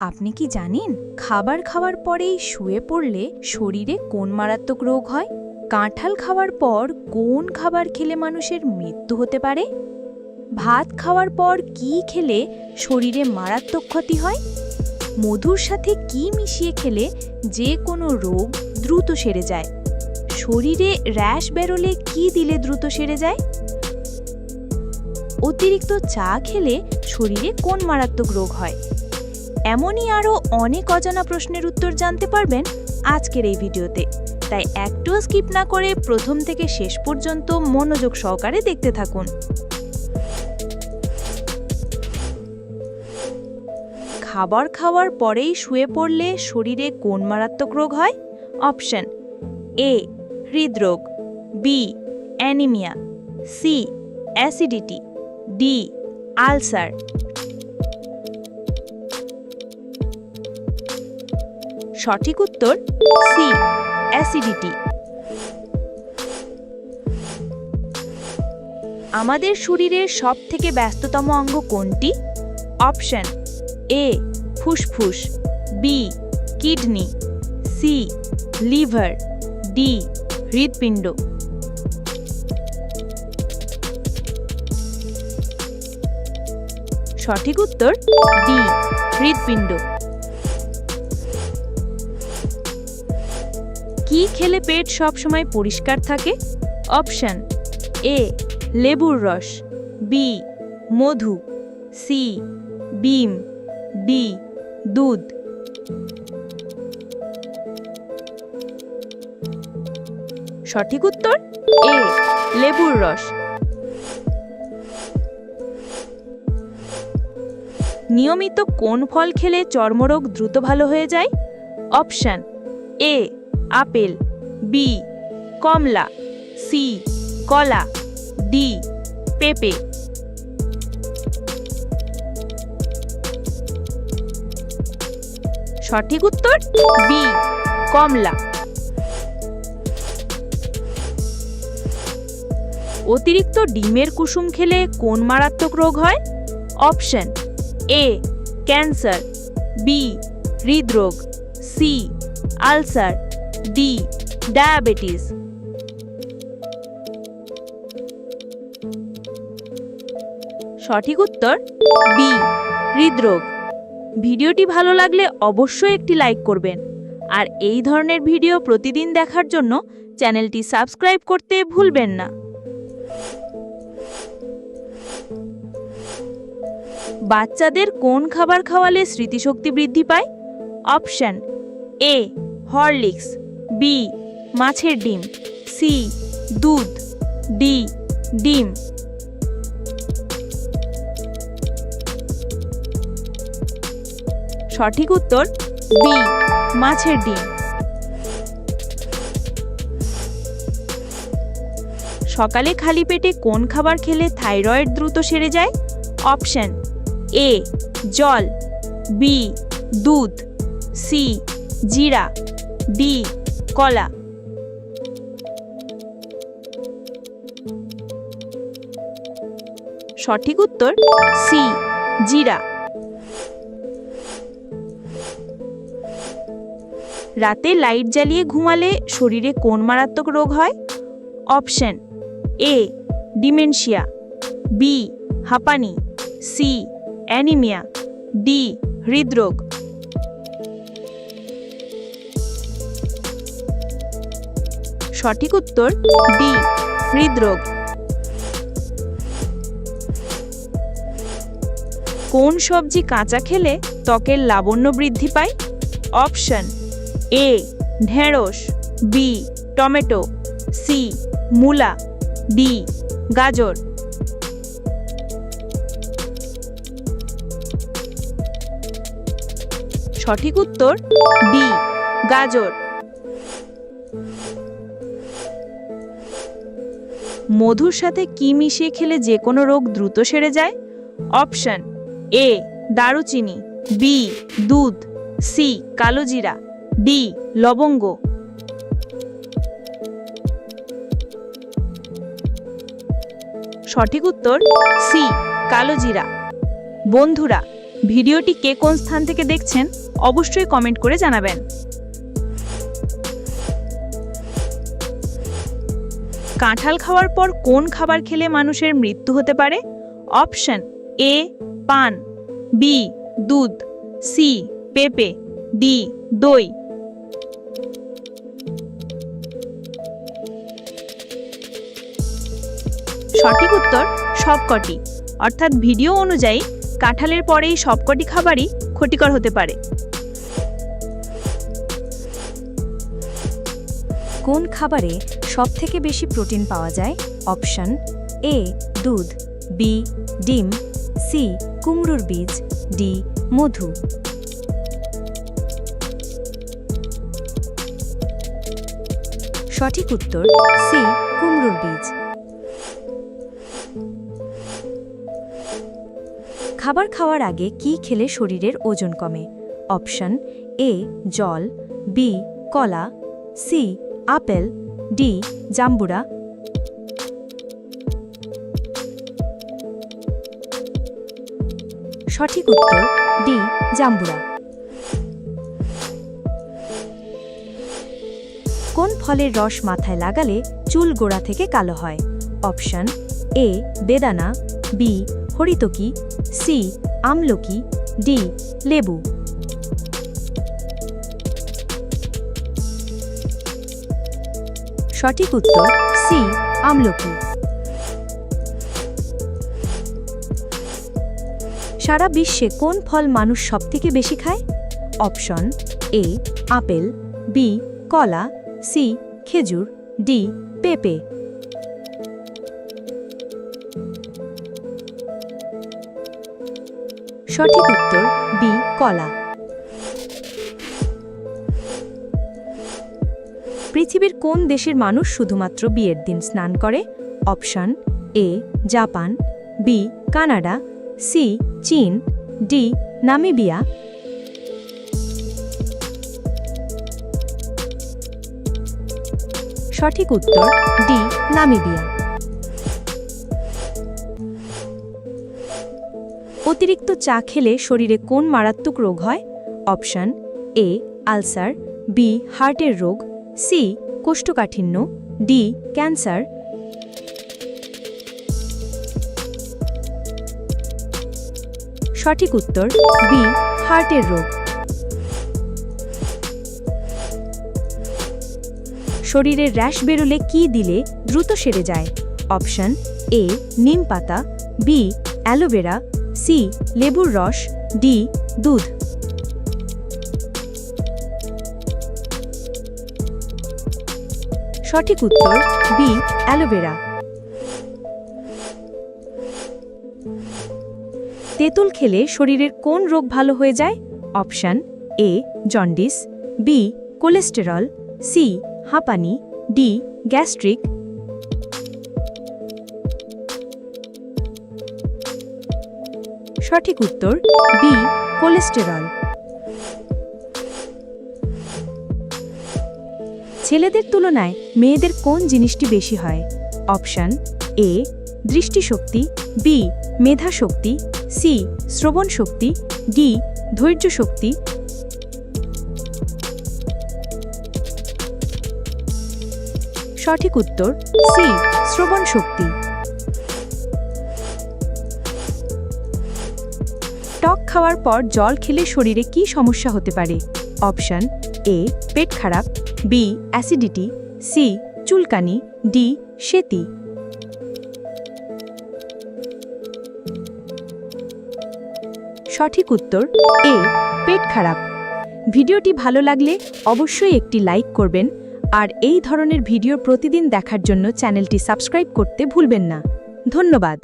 আপনি কি জানেন খাবার খাওয়ার পরেই শুয়ে পড়লে শরীরে কোন মারাত্মক রোগ হয়? কাঁঠাল খাওয়ার পর কোন খাবার খেলে মানুষের মৃত্যু হতে পারে? ভাত খাওয়ার পর কি খেলে শরীরে মারাত্মক ক্ষতি হয়? মধুর সাথে কি মিশিয়ে খেলে যে কোনো রোগ দ্রুত সেরে যায়? শরীরে র্যাশ বেরোলে কি দিলে দ্রুত সেরে যায়? অতিরিক্ত চা খেলে শরীরে কোন মারাত্মক রোগ হয়? এমনই আরও অনেক অজানা প্রশ্নের উত্তর জানতে পারবেন আজকের এই ভিডিওতে। তাই একটুও স্কিপ না করে প্রথম থেকে শেষ পর্যন্ত মনোযোগ সহকারে দেখতে থাকুন। খাবার খাওয়ার পরেই শুয়ে পড়লে শরীরে কোন মারাত্মক রোগ হয়? অপশন এ, হৃদরোগ, B, anaemia, C, acidity, D, ulcer. সঠিক উত্তর সি অ্যাসিডিটি আমাদের শরীরের সবথেকে ব্যস্ততম অঙ্গ কোনটি? অপশন এ, ফুসফুস, B, kidney, C, liver, D, হৃৎপিণ্ড। সঠিক উত্তর ডি, হৃৎপিণ্ড। কি খেলে পেট সবসময় পরিষ্কার থাকে? অপশন এ, লেবুর রস, বি, মধু, সি, বিম, ডি, দুধ। সঠিক উত্তর? এ, লেবুর রস। নিয়মিত কোন ফল খেলে চর্মরোগ দ্রুত ভালো হয়ে যায়? অপশন এ আপেল, বি, কমলা, সি, কলা, ডি, পেঁপে। সঠিক উত্তর, বি, কমলা। অতিরিক্ত ডিমের কুসুম খেলে কোন মারাত্মক রোগ হয়? অপশন, এ, ক্যান্সার, বি, হৃদরোগ, সি, আলসার। ডি ডায়াবেটিস সঠিক উত্তর বি হৃদরোগ। ভিডিওটি ভালো লাগলে অবশ্যই একটি লাইক করবেন। আর এই ধরনের ভিডিও প্রতিদিন দেখার জন্য চ্যানেলটি সাবস্ক্রাইব করতে ভুলবেন না। বাচ্চাদের কোন খাবার খাওয়ালে স্মৃতিশক্তি বৃদ্ধি পায়? অপশন এ হরলিক্স। বি, মাছের ডিম, সি, দুধ, ডি, ডিম। সঠিক উত্তর, বি, মাছের ডিম। সকালে খালি পেটে কোন খাবার খেলে থাইরয়েড দ্রুত সেরে যায়? অপশন, এ, জল, বি, দুধ, সি, জিরা, ডি কলা। সঠিক উত্তর, সি, জিরা। রাতে লাইট জ্বালিয়ে ঘুমালে শরীরে কোন মারাত্মক রোগ হয়? অপশন, এ, ডিমেনশিয়া, বি, হাঁপানি, সি, অ্যানিমিয়া, ডি, হৃদরোগ। সঠিক উত্তর ডি, হৃদরোগ। কোন সবজি কাঁচা খেলে ত্বকের লাবণ্য বৃদ্ধি পায়? অপশন এ, ঢেঁড়স, বি, টমেটো, সি, মূলা, ডি, গাজর। সঠিক উত্তর ডি, গাজর। মধুর সাথে কি মিশিয়ে খেলে যে কোনো রোগ দ্রুত সেরে যায়? অপশন এ, দারুচিনি, বি, দুধ, সি কালোজিরা ডি, লবঙ্গ। সঠিক উত্তর, সি কালোজিরা বন্ধুরা, ভিডিওটি কে কোন স্থান থেকে দেখছেন অবশ্যই কমেন্ট করে জানাবেন। কাঁঠাল খাওয়ার পর কোন খাবার খেলে মানুষের মৃত্যু হতে পারে? অপশন এ, পান, বি, দুধ, সি, পেঁপে, ডি, দই। সঠিক উত্তর সবকটি। অর্থাৎ ভিডিও অনুযায়ী কাঁঠালের পরেই সবকটি খাবারই ক্ষতিকর হতে পারে। কোন খাবারে সবথেকে বেশি প্রোটিন পাওয়া যায়? অপশন এ, দুধ, বি, ডিম, সি, কুমড়োর বীজ, ডি, মধু। সঠিক উত্তর, সি, কুমড়োর বীজ। খাবার খাওয়ার আগে কি খেলে শরীরের ওজন কমে? অপশন এ, জল, বি, কলা, সি আপেল, ডি, জাম্বুরা। সঠিক উত্তর, ডি, জাম্বুরা। কোন ফলের রস মাথায় লাগালে চুল গোড়া থেকে কালো হয়? অপশন, এ, বেদানা, বি, হরিতকি, সি, আমলকি, ডি, লেবু। সঠিক উত্তর সি, আমলকি। সারা বিশ্বে কোন ফল মানুষ সবথেকে বেশি খায়? অপশন এ, আপেল, বি, কলা, সি, খেজুর, ডি, পেঁপে। সঠিক উত্তর বি, কলা। পৃথিবীর কোন দেশের মানুষ শুধুমাত্র বিয়ের দিন স্নান করে? Option A, Japan, B, Canada, C, চীন, ডি, নামিবিয়া। সঠিক উত্তর, ডি, নামিবিয়া। অতিরিক্ত চা খেলে শরীরে কোন মারাত্মক রোগ হয়? অপশন এ, আলসার, বি, হার্টের রোগ সি, কোষ্ঠকাঠিন্য, ডি, ক্যান্সার। সঠিক উত্তর, বি, হার্টের রোগ। শরীরে র্যাশ বেরোলে কি দিলে দ্রুত সেরে যায়? অপশন, এ, নিম পাতা, বি, অ্যালোভেরা, সি, লেবুর রস, ডি, দুধ। সঠিক উত্তর বি, অ্যালোভেরা। তেঁতুল খেলে শরীরের কোন রোগ ভালো হয়ে যায়? Option A, jaundice, B, cholesterol, C, হাঁপানি, ডি, গ্যাস্ট্রিক। সঠিক উত্তর বি, কোলেস্টেরল। ছেলেদের তুলনায় মেয়েদের কোন জিনিসটি বেশি হয়? অপশন এ, দৃষ্টিশক্তি, বি, মেধাশক্তি, সি শ্রবণ শক্তি ডি ধৈর্য শক্তি সঠিক উত্তর, সি শ্রবণ শক্তি টক খাওয়ার পর জল খেলে শরীরে কি সমস্যা হতে পারে? অপশন এ, পেট খারাপ বি অ্যাসিডিটি সি চুলকানি ডি সেতি। সঠিক উত্তর এ পেট খারাপ। ভিডিওটি ভালো লাগলে অবশ্যই একটি লাইক করবেন, আর এই ধরনের ভিডিও প্রতিদিন দেখার জন্য চ্যানেলটি সাবস্ক্রাইব করতে ভুলবেন না। ধন্যবাদ।